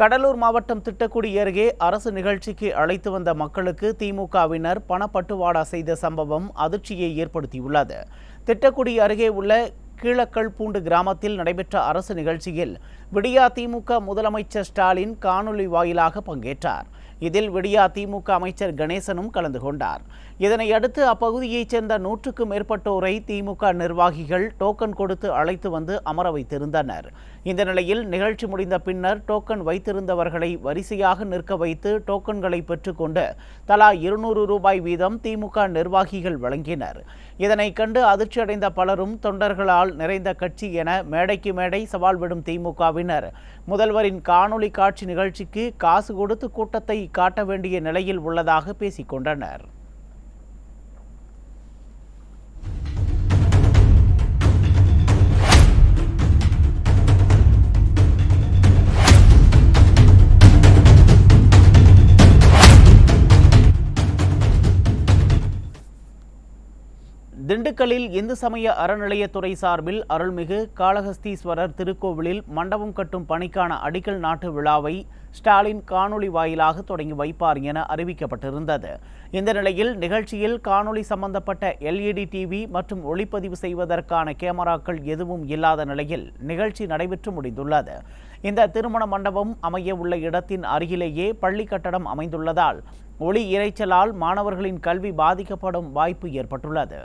கடலூர் மாவட்டம் திட்டக்குடி அருகே அரசு நிகழ்ச்சிக்கு அழைத்து வந்த மக்களுக்கு திமுகவினர் பணப்பட்டுவாடா செய்த சம்பவம் அதிர்ச்சியை ஏற்படுத்தியுள்ளது. திட்டக்குடி அருகே உள்ள கீழக்கல் பூண்டு கிராமத்தில் நடைபெற்ற அரசு நிகழ்ச்சியில் விடியா திமுக முதலமைச்சர் ஸ்டாலின் காணொலி வாயிலாக பங்கேற்றார். இதில் விடியா திமுக அமைச்சர் கணேசனும் கலந்து கொண்டார். இதனை அடுத்து அப்பகுதியைச் சேர்ந்த நூற்றுக்கும் மேற்பட்டோரை திமுக நிர்வாகிகள் டோக்கன் கொடுத்து அழைத்து வந்து அமர வைத்திருந்தனர். இந்த நிலையில் நிகழ்ச்சி முடிந்த பின்னர் டோக்கன் வைத்திருந்தவர்களை வரிசையாக நிற்க வைத்து டோக்கன்களை பெற்றுக்கொண்டு தலா இருநூறு ரூபாய் வீதம் திமுக நிர்வாகிகள் வழங்கினர். இதனை கண்டு அதிர்ச்சியடைந்த பலரும் தொண்டர்களால் நிறைந்த கட்சி என மேடைக்கு மேடை சவால் விடும் திமுகவினர். முதல்வரின் காணொளி காட்சி நிகழ்ச்சிக்கு காசு கொடுத்து கூட்டத்தை காட்ட வேண்டிய நிலையில் உள்ளதாக பேசிக்கொண்டனர் திண்டுக்கல்லில் இந்து சமய அறநிலையத்துறை சார்பில் அருள்மிகு காளஹஸ்தீஸ்வரர் திருக்கோவிலில் மண்டபம் கட்டும் பணிக்கான அடிக்கல் நாட்டு விழாவை ஸ்டாலின் காணொளி வாயிலாக தொடங்கி வைப்பார் என அறிவிக்கப்பட்டிருந்தது. இந்த நிலையில் நிகழ்ச்சியில் காணொளி சம்பந்தப்பட்ட எல்இடி டிவி மற்றும் ஒளிப்பதிவு செய்வதற்கான கேமராக்கள் எதுவும் இல்லாத நிலையில் நிகழ்ச்சி நடைபெற்று முடிந்துள்ளது. இந்த திருமண மண்டபம் அமைய உள்ள இடத்தின் அருகிலேயே பள்ளி கட்டடம் அமைந்துள்ளதால் ஒளி இரைச்சலால் மாணவர்களின் கல்வி பாதிக்கப்படும் வாய்ப்பு ஏற்பட்டுள்ளது.